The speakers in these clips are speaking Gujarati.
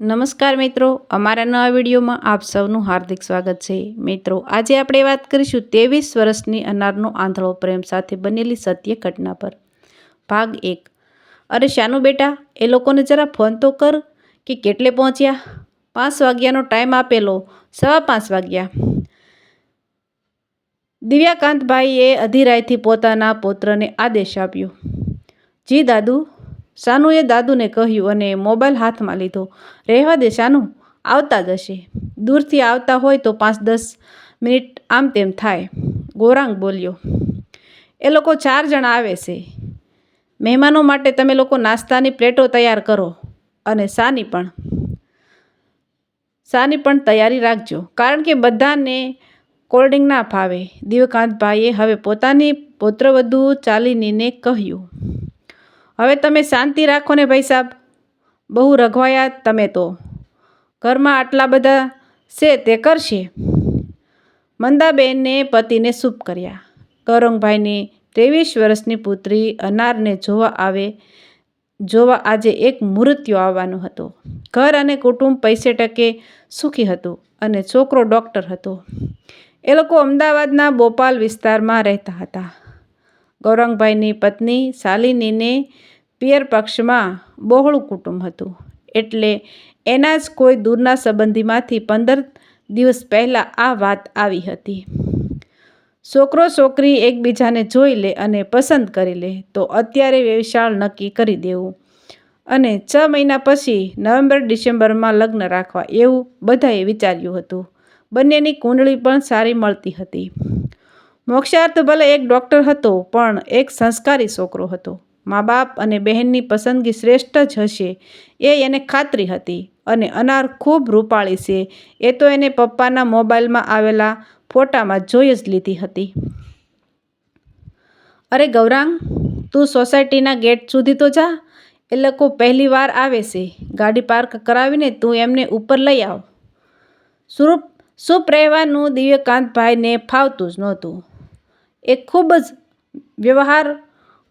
નમસ્કાર મિત્રો, અમારા નવા વિડીયોમાં આપ સૌનું હાર્દિક સ્વાગત છે. મિત્રો, આજે આપણે વાત કરીશું ત્રેવીસ વર્ષની અનારનો આંધળો પ્રેમ સાથે બનેલી સત્ય ઘટના પર. ભાગ એક. અરે શાનું બેટા, એ લોકોને જરા ફોન તો કર કે કેટલે પહોંચ્યા? પાંચ વાગ્યાનો ટાઈમ આપેલો, સવા પાંચ વાગ્યા. દિવ્યાકાંતભાઈએ અધીરાયથી પોતાના પુત્રને આદેશ આપ્યો. જી દાદુ શાનુએ દાદુને કહ્યું અને મોબાઈલ હાથમાં લીધો. રહેવા દે શાનુ, આવતા જ હશે. દૂરથી આવતા હોય તો પાંચ દસ મિનિટ આમ તેમ થાય. ગોરાંગ બોલ્યો. એ લોકો ચાર જણા આવે છે. મહેમાનો માટે તમે લોકો નાસ્તાની પ્લેટો તૈયાર કરો અને શાની પણ. શાની પણ તૈયારી રાખજો. કારણ કે બધાને કોલ્ડ્રિંક ના ફાવે. દિવકાંતભાઈએ હવે પોતાની પુત્રવધુ ચાલીનીને કહ્યું. હવે તમે શાંતિ રાખો ને ભાઈ સાહેબ બહુ રઘવાયા તમે તો. ઘરમાં આટલા બધા છે તે કરશે? મંદાબેને પતિને શુભ કર્યા. ગૌરંગભાઈની ત્રેવીસ વર્ષની પુત્રી અનારને જોવા આવે, જોવા આજે એક મૃત્યુ આવવાનો હતો. ઘર અને કુટુંબ પૈસે ટકે સુખી હતું અને છોકરો ડૉક્ટર હતો. એ લોકો અમદાવાદના બોપાલ વિસ્તારમાં રહેતા હતા. ગૌરંગભાઈની પત્ની શાલિનીને પિયર પક્ષમાં બહોળું કુટુંબ હતું. એટલે એના જ કોઈ દૂરના સંબંધીમાંથી પંદર દિવસ પહેલાં આ વાત આવી હતી. છોકરો છોકરી એકબીજાને જોઈ લે અને પસંદ કરી લે, તો અત્યારે વ્યવસાળ નક્કી કરી દેવું. અને છ મહિના પછી નવેમ્બર, ડિસેમ્બરમાં લગ્ન રાખવા, એવું બધાએ વિચાર્યું હતું. બંનેની કુંડળી પણ સારી મળતી હતી. મોક્ષાર્થ ભલે એક ડૉક્ટર હતો, પણ એક સંસ્કારી છોકરો હતો. મા બાપ અને બહેનની પસંદગી શ્રેષ્ઠ જ હશે. એ એને ખાતરી હતી અને અનાર ખૂબ રૂપાળી છે. એ તો એને પપ્પાના મોબાઈલમાં આવેલા ફોટામાં જોઈ જ લીધી હતી. અરે ગૌરાંગ, તું સોસાયટીના ગેટ સુધી તો જા. એ લોકો પહેલી વાર આવે છે. ગાડી પાર્ક કરાવીને તું એમને ઉપર લઈ આવ. સુરૂપ સુપ રહેવાનું દિવ્યકાંતભાઈને ફાવતું જ નહોતું. એ ખૂબ જ વ્યવહાર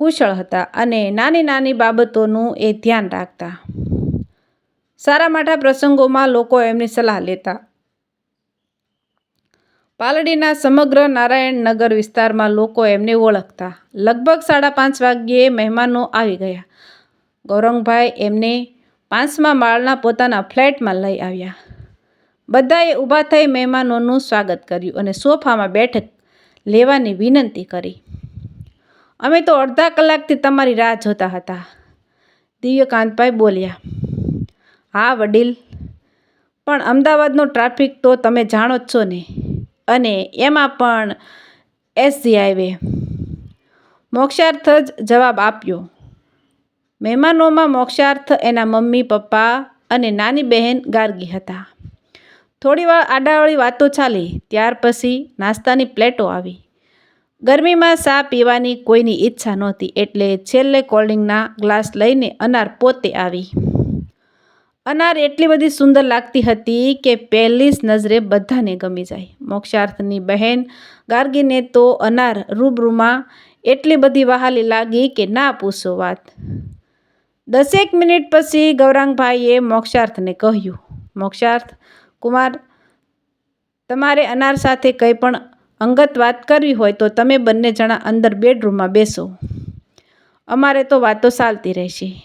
કુશળ હતા અને નાની નાની બાબતોનું એ ધ્યાન રાખતા. સારા માઠા પ્રસંગોમાં લોકો એમની સલાહ લેતા. પાલડીના સમગ્ર નારાયણનગર વિસ્તારમાં લોકો એમને ઓળખતા. લગભગ સાડા પાંચ વાગ્યે મહેમાનો આવી ગયા. ગૌરંગભાઈ એમને પાંચમા માળના પોતાના ફ્લેટમાં લઈ આવ્યા. બધાએ ઊભા થઈ મહેમાનોનું સ્વાગત કર્યું અને સોફામાં બેઠક લેવાની વિનંતી કરી. અમે તો અડધા કલાકથી તમારી રાહ જોતા હતા. દિવ્યકાંતભાઈ બોલ્યા, હા, વડીલ. પણ અમદાવાદનો ટ્રાફિક તો તમે જાણો જ છો ને. અને એમાં પણ એસજી હાઈવે. મોક્ષાર્થ જ જવાબ આપ્યો, મહેમાનોમાં મોક્ષાર્થ એના મમ્મી, પપ્પા અને નાની બહેન ગાર્ગી હતા. થોડીવાર આડાવાળી વાતો ચાલી, ત્યાર પછી નાસ્તાની પ્લેટો આવી. ગરમીમાં ચા પીવાની કોઈની ઈચ્છા નહોતી એટલે છેલ્લે કોલ્ડિંગના ગ્લાસ લઈને અનાર પોતે આવી. અનાર એટલી બધી સુંદર લાગતી હતી કે પહેલી જ નજરે બધાને ગમી જાય. મોક્ષાર્થની બહેન ગાર્ગીને તો અનાર રૂબરૂમાં એટલી બધી વહાલી લાગી કે ના પૂછો વાત. દસેક મિનિટ પછી ગૌરાંગભાઈએ મોક્ષાર્થને કહ્યું, મોક્ષાર્થ, કુમાર, તમારે અનાર સાથે કંઈ પણ અંગત વાત કરવી હોય તો તમે બંને જણા અંદર બેડરૂમમાં બેસો. અમારે તો વાતો ચાલતી રહેશે.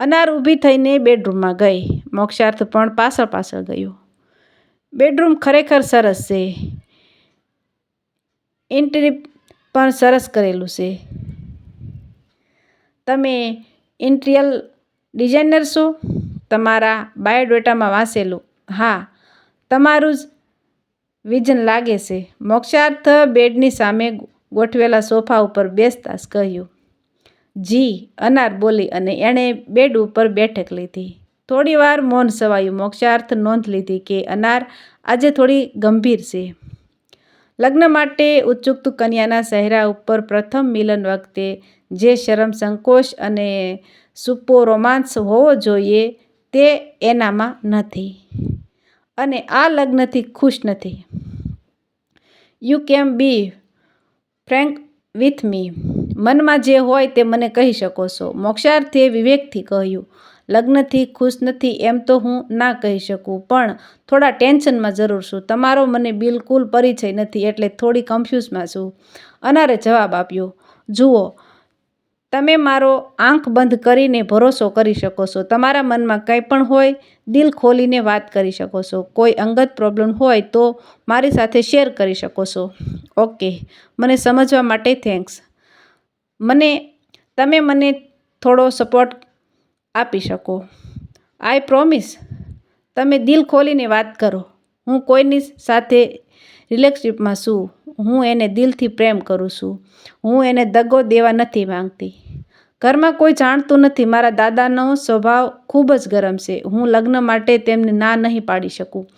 અનાર ઊભી થઈને બેડરૂમમાં ગઈ. મોક્ષાર્થ પણ પાછળ પાછળ ગયો. બેડરૂમ ખરેખર સરસ છે. ઇન્ટરી પણ સરસ કરેલું છે. તમે ઇન્ટિરિયલ ડિઝાઇનર છો? તમારા બાયોડેટામાં વાંચેલું. હા, તમારું જ વિઝન લાગે છે. મોક્ષાર્થ બેડની સામે ગોઠવેલા સોફા ઉપર બેસતા કહ્યું, જી, અનાર બોલી અને એણે બેડ ઉપર બેઠક લીધી. થોડીવાર મૌન સવાયું. મોક્ષાર્થ નોંધ લીધી કે અનાર આજે થોડી ગંભીર છે. લગ્ન માટે ઉત્સુક કન્યાના ચહેરા ઉપર પ્રથમ મિલન વખતે જે શરમ, સંકોચ અને સુપો રોમાંસ હોવો જોઈએ તે એનામાં નથી. અને આ લગ્નથી ખુશ નથી. યુ કેમ બી ફ્રેન્ક વિથ મી મનમાં જે હોય તે મને કહી શકો છો. મોક્ષાર્થીએ વિવેકથી કહ્યું, લગ્નથી ખુશ નથી એમ તો હું ના કહી શકું, પણ થોડા ટેન્શનમાં જરૂર છું. તમારો મને બિલકુલ પરિચય નથી એટલે થોડી કન્ફ્યુઝમાં છું. અનારે જવાબ આપ્યો, જુઓ તમે મારો આંખ બંધ કરીને ભરોસો કરી શકો છો. તમારા મનમાં કંઈ પણ હોય, દિલ ખોલીને વાત કરી શકો છો. કોઈ અંગત પ્રોબ્લેમ હોય તો મારી સાથે શેર કરી શકો છો. ઓકે મને સમજવા માટે થેન્ક્સ મને, તમે મને થોડો સપોર્ટ આપી શકો. આઈ પ્રોમિસ તમે દિલ ખોલીને વાત કરો. હું કોઈની સાથે રિલેશનશીપમાં છું હું એને દિલથી પ્રેમ કરું છું. હું એને દગો દેવા નથી માંગતી. ઘરમાં કોઈ જાણતું નથી. મારા દાદાનો સ્વભાવ ખૂબ જ ગરમ છે. હું લગ્ન માટે તેમને ના નહીં પાડી શકું.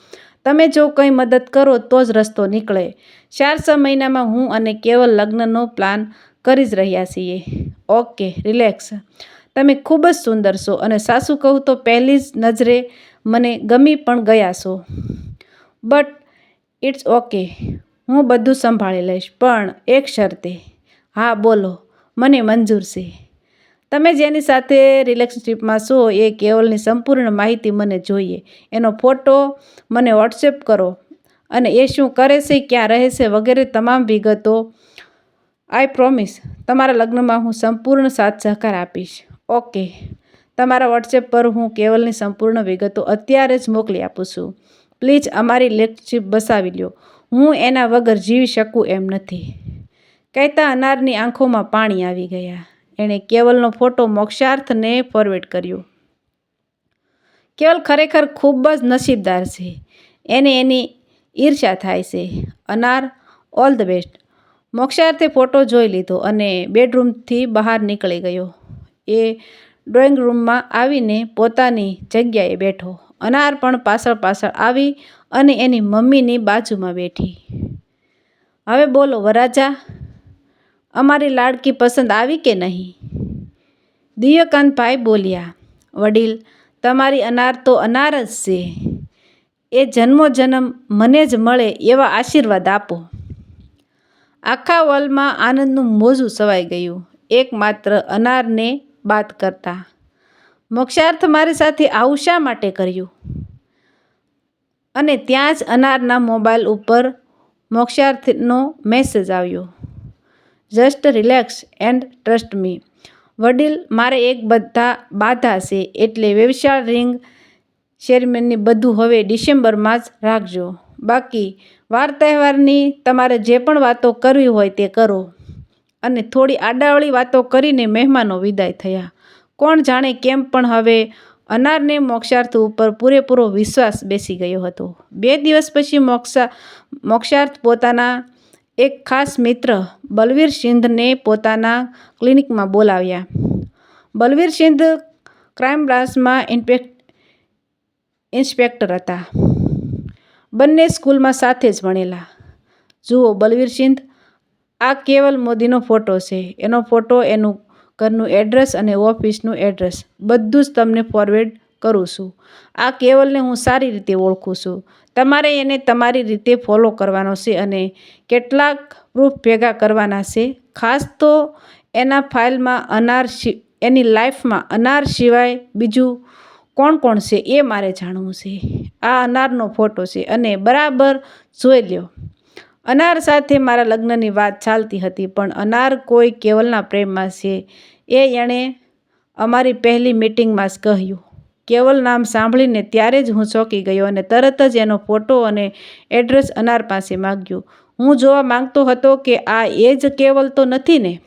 તમે જો કંઈ મદદ કરો તો જ રસ્તો નીકળે. ચાર છ મહિનામાં હું અને કેવલ લગ્નનો પ્લાન કરી જ રહ્યા છીએ. Okay, relax. તમે ખૂબ જ સુંદર છો અને સાસુ કહું તો પહેલી જ નજરે મને ગમી પણ ગયા છો. બટ ઇટ્સ ઓકે હું બધું સંભાળી લઈશ, પણ એક શરતે. હા, બોલો. મને મંજૂર છે. તમે જેની સાથે રિલેશનશીપમાં છો એ કેવલની સંપૂર્ણ માહિતી મને જોઈએ. એનો ફોટો મને વોટ્સએપ કરો. અને એ શું કરે છે, ક્યાં રહે છે વગેરે તમામ વિગતો આઈ પ્રોમિસ તમારા લગ્નમાં હું સંપૂર્ણ સાથ સહકાર આપીશ. ઓકે તમારા વોટ્સએપ પર હું કેવલની સંપૂર્ણ વિગતો અત્યારે જ મોકલી આપું છું. પ્લીઝ અમારી રિલેશનશીપ બસાવી લ્યો. હું એના વગર જીવી શકું એમ નથી. કહેતા અનારની આંખોમાં પાણી આવી ગયા. એણે કેવલનો ફોટો મોક્ષાર્થને ફોરવર્ડ કર્યો. કેવલ ખરેખર ખૂબ જ નસીબદાર છે. એને એની ઈર્ષા થાય છે. અનાર ઓલ ધ બેસ્ટ મોક્ષાર્થે ફોટો જોઈ લીધો અને બેડરૂમથી બહાર નીકળી ગયો. એ ડ્રોઈંગ રૂમમાં આવીને પોતાની જગ્યાએ બેઠો. અનાર પણ પાછળ પાછળ આવી અને એની મમ્મીની બાજુમાં બેઠી. હવે બોલો વરાજા અમારી લાડકી પસંદ આવી કે નહીં? દિવ્યકાંતભાઈ બોલ્યા, વડીલ, તમારી અનાર તો અનાર જ છે. એ જન્મો જન્મ મને જ મળે એવા આશીર્વાદ આપો. આખા વલમાં આનંદનું મોજું સવાઈ ગયું. એકમાત્ર અનારને બાદ કરતા મોક્ષાર્થ મારી સાથે આવું શા માટે કર્યું? અને ત્યાં જ અનારના મોબાઈલ ઉપર મોક્ષાર્થનો મેસેજ આવ્યો. Just relax and trust me. વડીલ, મારે એક બધા બાધા છે એટલે વ્યવસાય રિંગ શેરમેનની બધું હવે ડિસેમ્બરમાં જ રાખજો. બાકી, વાર તહેવારની તમારે જે પણ વાતો કરવી હોય તે કરો. અને થોડી આડાવળી વાતો કરીને મહેમાનો વિદાય થયા. કોણ જાણે કેમ પણ હવે અનારને મોક્ષાર્થ ઉપર પૂરેપૂરો વિશ્વાસ બેસી ગયો હતો. બે દિવસ પછી મોક્ષા, મોક્ષાર્થ પોતાના એક ખાસ મિત્ર બલવીર સિંધને પોતાના ક્લિનિકમાં બોલાવ્યા. બલવીર સિંધ ક્રાઇમ બ્રાન્ચમાં ઇન્સ્પેક્ટ ઇન્સ્પેક્ટર હતા. બંને સ્કૂલમાં સાથે જ ભણેલા. જુઓ બલવીર સિંધ, આ કેવલ મોદીનો ફોટો છે. એનો ફોટો એનું ઘરનું એડ્રેસ અને ઓફિસનું એડ્રેસ. બધું જ તમને ફોરવર્ડ કરું છું. આ કેવલને હું સારી રીતે ઓળખું છું. તમારે એને તમારી રીતે ફોલો કરવાનો છે અને કેટલાક પ્રૂફ ભેગા કરવાના છે. ખાસ તો એના ફાઇલમાં અનાર એની લાઈફમાં અનાર સિવાય બીજું કોણ કોણ છે એ મારે જાણવું છે. આ અનારનો ફોટો છે અને બરાબર જોઈ લ્યો. અનાર સાથે મારા લગ્નની વાત ચાલતી હતી, પણ અનાર કોઈ કેવલના પ્રેમમાં છે. એ એણે અમારી પહેલી મિટિંગમાં જ કહ્યું. કેવલ નામ સાંભળીને ત્યારે જ હું ચોંકી ગયો અને તરત જ એનો ફોટો અને એડ્રેસ અનાર પાસે માગ્યું. હું જોવા માંગતો હતો કે આ એ જ કેવલ તો નથી ને?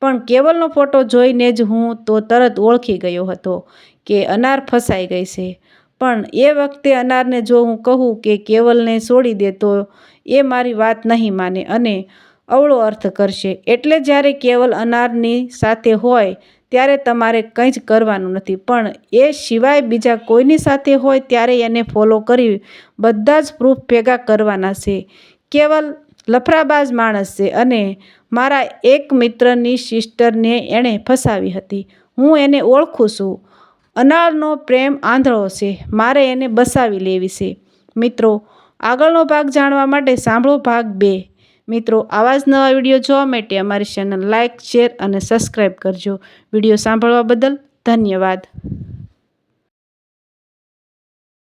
પણ કેવલનો ફોટો જોઈને જ હું તો તરત ઓળખી ગયો હતો કે અનાર ફસાઈ ગઈ છે. પણ એ વખતે અનારને જો હું કહું કે કેવલને છોડી દે તો એ મારી વાત નહીં માને અને અવળો અર્થ કરશે. એટલે જ્યારે કેવલ અનારની સાથે હોય, ત્યારે તમારે કંઈ જ કરવાનું નથી. પણ એ સિવાય બીજા કોઈની સાથે હોય, ત્યારે એને ફોલો કરી બધા જ પ્રૂફ ભેગા કરવાના છે. કેવલ લફરાબાજ માણસ છે અને મારા એક મિત્રની સિસ્ટરને એણે ફસાવી હતી. હું એને ઓળખું છું. અનારનો પ્રેમ આંધળો છે. મારે એને બસાવી લેવી છે. મિત્રો આગળનો ભાગ જાણવા માટે સાંભળો ભાગ બે. મિત્રો, આવા જ નવા વીડિયો જોવા માટે અમારી ચેનલ લાઇક શેર અને સબસ્ક્રાઈબ કરજો. વીડિયો સાંભળવા બદલ ધન્યવાદ.